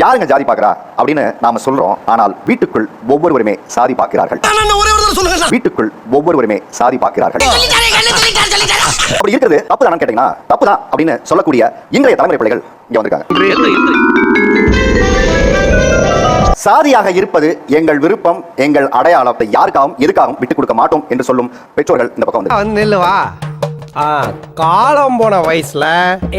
யாருங்க ஜாதி பார்க்கறா? அப்படின்னு நாம சொல்றோம். ஆனால் வீட்டுக்குள் ஒவ்வொருவருமே சாதி பார்க்கிறார்கள். வீட்டுக்குள் ஒவ்வொருவருமே சாதி பார்க்கிறார்கள். அப்படி இருக்கிறது தப்பு தானு கேட்டீங்கன்னா தப்பு தான் அப்படின்னு சொல்லக்கூடிய இன்றைய தலைமுறை பிள்ளைகள் இங்க வந்திருக்காங்க. சாதியாக இருப்பது எங்கள் விருப்பம் எங்கள் அடையாளத்தை யாருக்காகவும் எதுக்காகவும் விட்டுக் கொடுக்க மாட்டோம் என்று சொல்லும் பெற்றோர்கள் இந்த பக்கம் வந்து. காலம் போன வயசுல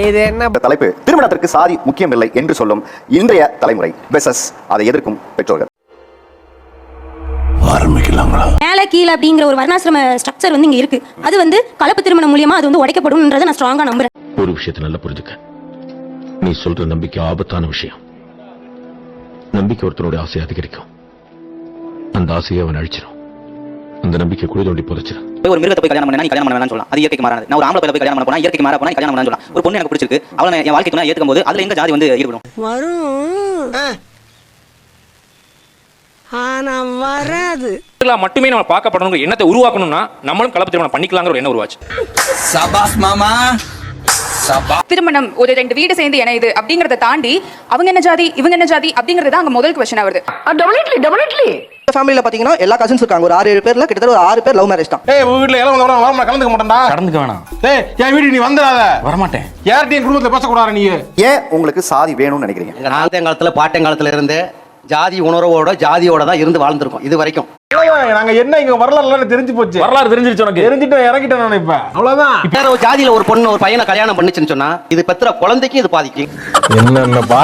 இது என்ன தலைப்பு திருமணத்திற்கு சாதி முக்கியம் இல்லை என்று சொல்லும் இன்றைய தலைமுறை பெசஸ் அதை எதிர்க்கும் பெற்றோர்கள். மேலே கீழே அப்படிங்கிற ஒரு வர்ணாசிரம ஸ்ட்ரக்சர் வந்து இங்க இருக்கு. அது வந்து கலப்பு திருமணம் மூலியமா அது வந்து உடைக்கப்படும்ன்றதை நான் ஸ்ட்ராங்கா நம்புறேன். ஒரு விஷயத்தை நல்லா புரிஞ்சுக்க. நீ சொல்ற நம்பிக்கை ஆபத்தான விஷயம். நம்பிக்கை ஒருத்தனுடைய ஆசையை அதிகரிக்கும். அந்த ஆசையை அவன் அழிச்சிடும் அந்த நம்பிக்கை குழி தோண்டி புதைச்சிடும் போய் ஒரு மிருகத்தை போய் கல்யாணம் பண்ணா நீ கல்யாணம் பண்ண சொல்லலாம். அது இயற்கைக்கு மாறானது நான் ஒரு ஆம்பளை போய் கல்யாணம் பண்ண போனா இயற்கைக்கு மாறா போனா கல்யாணம் பண்ணான்னு சொல்லலாம். ஒரு பொண்ணு எனக்கு பிடிச்சிருக்கு. அவளை நான் என் வாழ்க்கை துணை ஏத்துக்கும் போது அதுல எங்க ஜாதி வந்து ஈடுபடும் வரும். ஆனா வராது. இதெல்லாம் மட்டுமே நம்ம பார்க்கப்படணும் எண்ணத்தை உருவாக்கணும்னா நம்மளும் கலப்பு திருமணம் பண்ணிக்கலாங்கிற ஒரு எண்ணம் உருவாச்சு. திருமணம் ஒரு ரெண்டு வீடு சேர்ந்து இணையுது அப்படிங்கறத தாண்டி அவங்க என்ன ஜாதி இவங்க என்ன ஜாதி அப்படிங்கறது தான் அங்க முதல் கொஸ்டின் வருது. ஃபேமிலியில் பார்த்தீங்கன்னா எல்லா கசின்ஸ் இருக்காங்க. ஒரு ஆறு ஏழு பேர்ல கிட்டத்தட்ட ஒரு ஆறு பேர் லவ் மேரேஜ் தான். ஏய் உங்க வீட்ல இளவ வர வர கலந்துக்க மாட்டேன்டா. கடந்துக்க வேணாம். ஏய் என் வீட்டுக்கு நீ வந்துடாத. வரமாட்டேன். யார்கிட்டயும் குடும்பத்துல பேசக்கூடாது நீ. ஏன் உங்களுக்கு சாதி வேணும்னு நினைக்கிறீங்க? எங்க நாத்தங்காலத்துல பாட்டங்காலத்துல இருந்து ஜாதி உணர்வோட ஜாதியோட தான் இருந்து வாழ்ந்திருக்கோம். இது வரைக்கும். நாங்க என்ன இங்க வரலாறுல தெரிஞ்சு போச்சு. வரலாறு தெரிஞ்சிருச்சு உனக்கு. தெரிஞ்சுட்டு இறங்கிட்டேன் நான் இப்ப. அவ்வளவுதான். வேற ஒரு ஜாதியில ஒரு பொண்ணு ஒரு பையனை கல்யாணம் பண்ணுச்சுன்னு சொன்னா இது பெற்ற குழந்தைக்கும் இது பாதிக்கும். என்னென்ன பா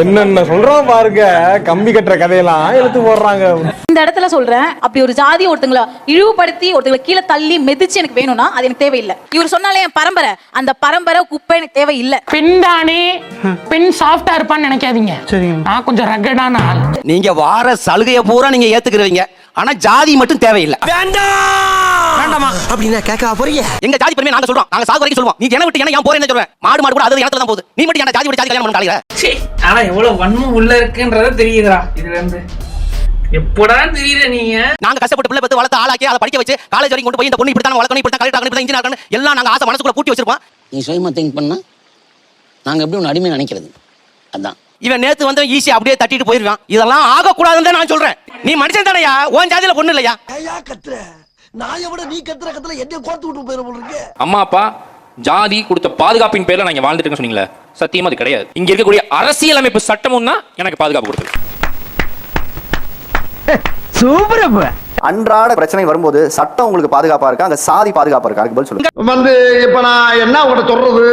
என்னென்ன சொல்றோம் பாருங்க. கம்பி கட்டுற கதையெல்லாம் இழுத்து போடுறாங்க. இந்த இடத்துல சொல்றேன். அப்படி ஒரு ஜாதி ஒருத்தங்கள இழிவுபடுத்தி ஒருத்தங்களை கீழே தள்ளி மிதிச்சு எனக்கு வேணும்னா அது எனக்கு தேவையில்லை. இவர் சொன்னாலே என் பரம்பரை. அந்த பரம்பரை குப்பை எனக்கு தேவையில்லை. பெண் தானே பெண் சாஃப்டா இருப்பான்னு நினைக்காதீங்க. நான் கொஞ்சம் ரகடான ஆள். நீங்க வார சலுகையை பூரா நீங்க ஏத்துக்கிறீங்க ஆனா ஜாதி மட்டும் தேவையில்லை. வேண்டாமா? அப்படின்னா கேட்க போறீங்க. எங்க ஜாதி பெருமை நாங்க சொல்றோம். நாங்க சாகு வரைக்கும் சொல்லுவோம் நீ என்ன விட்டு என்ன ஏன் போறேன்னு சொல்றேன் மாடு மாடு கூட அது இடத்துல தான் போகுது. நீ மட்டும் என்ன ஜாதி விட்டு ஜாதி கல்யாணம் பண்ணாங்க ஆனா எவ்வளவு வன்மம் உள்ள இருக்குன்றத தெரியுதுடா இதுல இருந்து. எப்படா தெரியல நீங்க நாங்க கஷ்டப்பட்டு பிள்ளை பத்து வளர்த்து ஆளாக்கி அதை படிக்க வச்சு காலேஜ் வரைக்கும் கொண்டு போய் இந்த பொண்ணு இப்படி தான் வளர்க்கணும் இப்படி தான் கலெக்டர் ஆகணும் இப்படி இன்ஜினியர் ஆகணும் எல்லாம் நாங்க ஆசை மனசுக்குள்ள கூட்டி வச்சிருப்போம் நீ சுயமா திங்க் பண்ணா. நாங்க எப்படி உன்னை அடிமை நினைக்கிறது? அதான். இவன் நேத்து வந்து ஈஸி அப்படியே தட்டிட்டு போயிருவான். இதெல்லாம் ஆகக்கூடாதுன்னு தான் நான் சொல்றேன். நீ மனுஷன் தானையா? உன் ஜாதியில பொண்ணு இல்லையா? அம்மா அப்பா ஜாதி கொடுத்த பாதுகாப்பின் பேர்ல நான் இங்க வாழ்ந்துட்டு சொன்னீங்களே. சத்தியமா அது கிடையாது. இங்க இருக்கக்கூடிய அரசியலமைப்பு சட்டமும் தான் எனக்கு பாதுகாப்பு கொடுத்தது அன்றாட பிரச்சனை வரும்போது சட்டம் உங்களுக்கு பாதுகாப்பா இருக்கா? அங்க சாதி பாதுகாப்பா இருக்கா? அதுக்கு பதில் சொல்லுங்க. வந்து இப்ப நான் என்ன உங்கள்ட்ட சொல்றது?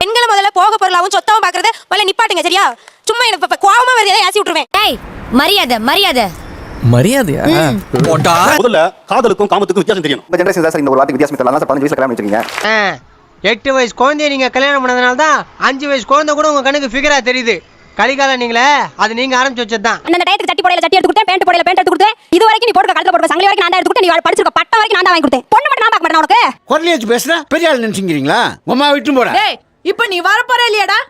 பெண்களை முதல்ல போக பொருளாவும் சொத்தாவும் பாக்குறத முதல்ல நிப்பாட்டுங்க சரியா? சும்மா எனக்கு கோவமா வருது ஏசி விட்டுருவேன். ஏய் மரியாதை மரியாதை. மரியாதையா? முதல்ல காதலுக்கும் காமத்துக்கும் வித்தியாசம் தெரியும். இந்த ஜெனரேஷன் சார் இந்த ஒரு வார்த்தை வித்தியாசம் தெரியல. பதினஞ்சு வயசுல கல்யாணம் வச்சிருக்கீங்க எட்டு வயசு குழந்தைய நீங்க கல்யாணம் பண்ணதுனால தான் அஞ்சு வயசு குழந்தை கூட உங்க கண்ணுக்கு ஃபிகரா தெரியுது. கலிகாலம் நீங்களே அது நீங்க ஆரம்பிச்சு வச்சது தான் அந்த டயத்துக்கு சட்டி போடையில சட்டி எடுத்து கொடுத்தேன் பேண்ட் போடையில பேண்ட் எடுத்து கொடுத்தேன். இது வரைக்கும் நீ போட்டுக்க கழுத்துல போட்டுக்க சங்கிலி வரைக்கும் நான் எடுத்து கொடுத்தேன். நீ படிச்சிருக்க பட்டம் வரைக்கும் நான் தான் வாங்கி கொடுத்தேன். பொண்ணு மட்டும் நான் பார்க்க மாட்டேன் உனக்கு? குரலி வச்சு பேசுற பெரிய ஆள் நினைச்சுக்கிறீங்களா உமா விட்டு போற? இப்ப நீ வரப்போற இல்லையாடா.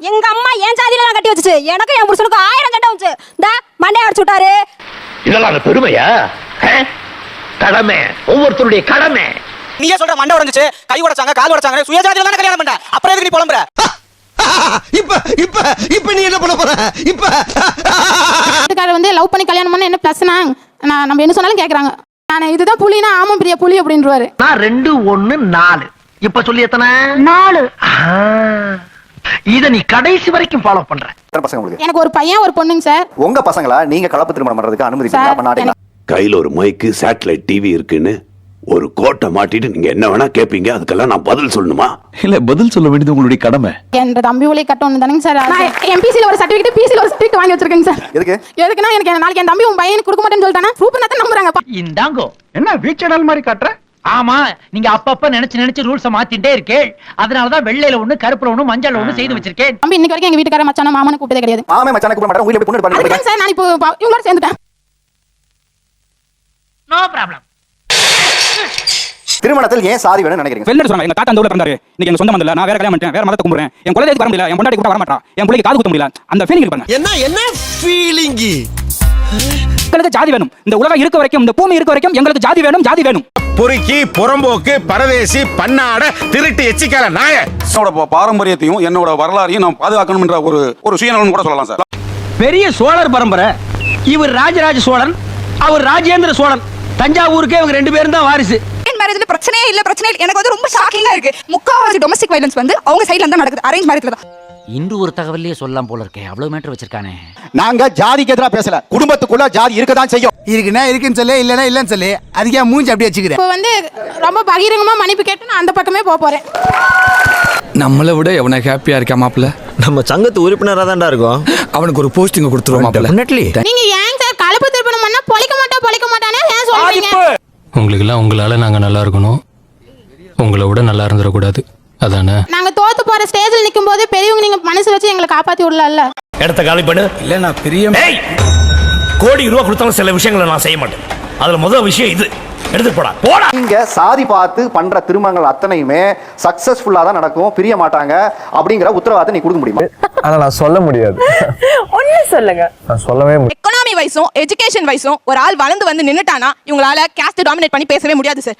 எங்க அம்மா என் ஜாதியில தான் கட்டி வச்சுச்சு. எனக்கு என் புருஷனுக்கு ஆயிரம் சண்டை வந்துச்சு. இந்த மண்டைய அடிச்சு விட்டாரு. இதெல்லாம் பெருமையா? கடமை. ஒவ்வொருத்தருடைய கடமை. நீயே சொல்ற மண்டை உடைஞ்சிச்சு கை உடைச்சாங்க கால் உடைச்சாங்க சுயஜாதியில தானே கல்யாணம் பண்ண அப்புறம் எதுக்கு நீ புலம்புற? இப்ப இப்ப இப்ப நீ என்ன பண்ண போற? இப்ப. அதுக்காக வந்து லவ் பண்ணி கல்யாணம் பண்ண என்ன பிளஸ்னா நான் நம்ம என்ன சொன்னாலும் கேக்குறாங்க. நான் இதுதான் புலினா ஆமா பிரியா புலி அப்படின்றவாரு. நான் ரெண்டு ஒண்ணு நாலு. இப்ப சொல்லி எத்தனை? நாலு. இத நீ கடைசி வரைக்கும் ஃபாலோ பண்ற. பசங்க உங்களுக்கு? எனக்கு ஒரு பையன் ஒரு பொண்ணுங்க சார். உங்க பசங்களா? நீங்க கலப்பு திருமணம் பண்றதுக்கு அனுமதி சார், அப்ப நாட்டுங்களா கையில ஒரு மைக்கு சேட்டலைட் டிவி இருக்குன்னு ஒரு கோட்டை மாட்டிட்டு நீங்க என்ன வேணா கேப்பீங்க அதுக்கெல்லாம் நான் பதில் சொல்லணுமா? இல்ல பதில் சொல்ல வேண்டியது உங்களுடைய கடமை. என் தம்பி உலை கட்டணும் தானேங்க சார். எம்பிசில ஒரு சர்டிபிகேட் பிசில ஒரு சர்டிபிகேட் வாங்கி வச்சிருக்கேங்க சார். எதுக்கு? எதுக்குன்னா எனக்கு நாளைக்கு என் தம்பி உன் பையனுக்கு கொடுக்க மாட்டேன்னு சொல்லிட்டானா சூப்பர் தான் நம்புறாங்க. இந்தாங்கோ என்ன வீச்சடல் மாதிரி காட்டுற? ஆமா நீங்க அப்பப்ப நினைச்சு நினைச்சு ரூல்ஸ மாத்திட்டே இருக்கே. அதனாலதான் வெள்ளையில ஒண்ணு கருப்புல ஒண்ணு மஞ்சள் ஒண்ணு செய்து வச்சிருக்கேன். தம்பி இன்னைக்கு வரைக்கும் எங்க வீட்டுக்கார மச்சான மாமனு கூப்பிட்டதே கிடையாது. மாமே மச்சான கூப்பிட மாட்டேன் உயிரை பொண்ணு அதுதான் சார் நான் இப்போ இவங்களோட சேர்ந்துட்டேன். நோ ப்ராப்ளம் திருமணத்தில் ஏன் சாதி வேணும்னு நினைக்கிறீங்க? வெளில சொன்னாங்க. எங்க தாத்தா அந்த ஊர்ல பிறந்தாரு. இன்னைக்கு எங்க சொந்த மந்தல நான் வேற கல்யாணம் பண்ணிட்டேன். வேற மதத்தை கும்பிடுறேன். என் குழந்தைக்கு வர முடியல. என் பொண்டாட்டி கூட வர மாட்டான் என் பிள்ளைக்கு காது குத்த முடியல. அந்த ஃபீலிங் பண்ண என்ன என்ன ஃபீலிங் எங்களுக்கு ஜாதி வேணும். இந்த உலகம் இருக்க வரைக்கும் இந்த பூமி இருக்க வரைக்கும் எங்களுக்கு ஜாதி வேணும் ஜாதி வேணும். பொறுக்கி புறம்போக்கு பரதேசி பன்னாட திருட்டு எச்சிக்கால நாய. என்னோட பாரம்பரியத்தையும் என்னோட வரலாறையும் நான் பாதுகாக்கணும்ன்ற ஒரு ஒரு சுயநலம் கூட சொல்லலாம் சார். பெரிய சோழர் பரம்பரை இவர் ராஜராஜ சோழன் அவர் ராஜேந்திர சோழன். தஞ்சாவூருக்கே இவங்க ரெண்டு பேரும் தான் வாரிசு. மேரேஜ்ல பிரச்சனையே இல்ல பிரச்சனை இல்ல. எனக்கு வந்து ரொம்ப ஷாக்கிங்கா இருக்கு. முக்காவாசி டொமஸ்டிக் வயலன்ஸ் வந்து அவங்க சைடுல தான் நடக்குது. அரேஞ்ச் மேரேஜ்ல தான். இன்று ஒரு தகவலையே சொல்லலாம் போல இருக்கே. அவ்வளவு மேட்டர் வச்சிருக்கானே. நாங்க ஜாதிக்கு எதிராக பேசல. குடும்பத்துக்குள்ள ஜாதி இருக்கதான் செய்யும். இருக்குன்னா இருக்குன்னு சொல்லு இல்லனா இல்லன்னு சொல்லு. அதுக்கே மூஞ்சி அப்படியே வச்சுக்கிறேன். இப்போ வந்து ரொம்ப பகிரங்கமா மன்னிப்பு கேட்டு நான் அந்த பக்கமே போக போறேன். நம்மளை விட எவனை ஹாப்பியா இருக்கா மாப்பிள்ள? நம்ம சங்கத்து உறுப்பினரா தான்டா இருக்கும். அவனுக்கு ஒரு போஸ்டிங் கொடுத்துருவோம் மாப்பிள்ள. நீங்க ஏன் சார் கலப்பு திருப்பணம் பண்ணா பொழைக்க மாட்டா பொழைக்க மாட்டானே ஏன் சொல்றீங்க? உங்களுக்கெல்லாம் உங்களால நாங்க நல்லா இருக்கணும். உங்களை விட நல்லா இருந்துடக்கூடாது. அதானே? நாங்க தோத்து போற ஸ்டேஜ்ல நிக்கும் போது பெரியவங்க நீங்க மனசு வச்சு எங்களை காப்பாத்தி விடலாம்ல? இடத்த காலி பண்ணு. இல்ல நான் பெரிய கோடி ரூபா கொடுத்தாலும் சில விஷயங்களை நான் செய்ய மாட்டேன். அதுல முதல் விஷயம் இது. எடுத்துட்டு போடா. போடா! இங்க சாதி பார்த்து பண்ற திருமணங்கள் அத்தனையுமே சக்சஸ்ஃபுல்லா தான் நடக்கும். பிரிய மாட்டாங்க. அப்படிங்கிற உத்தரவாதத்தை நீ கொடுக்க முடியுமா? அத நான் சொல்ல முடியாது. ஒண்ணு சொல்லுங்க. நான் சொல்லவே முடியாது எக்கனாமி வைஸும் எஜுகேஷன் வைஸும் ஒரு ஆள் வளர்ந்து வந்து நின்னுட்டானா இவங்களால கேஸ்ட் டாமினேட் பண்ணி பேசவே முடியாது சார்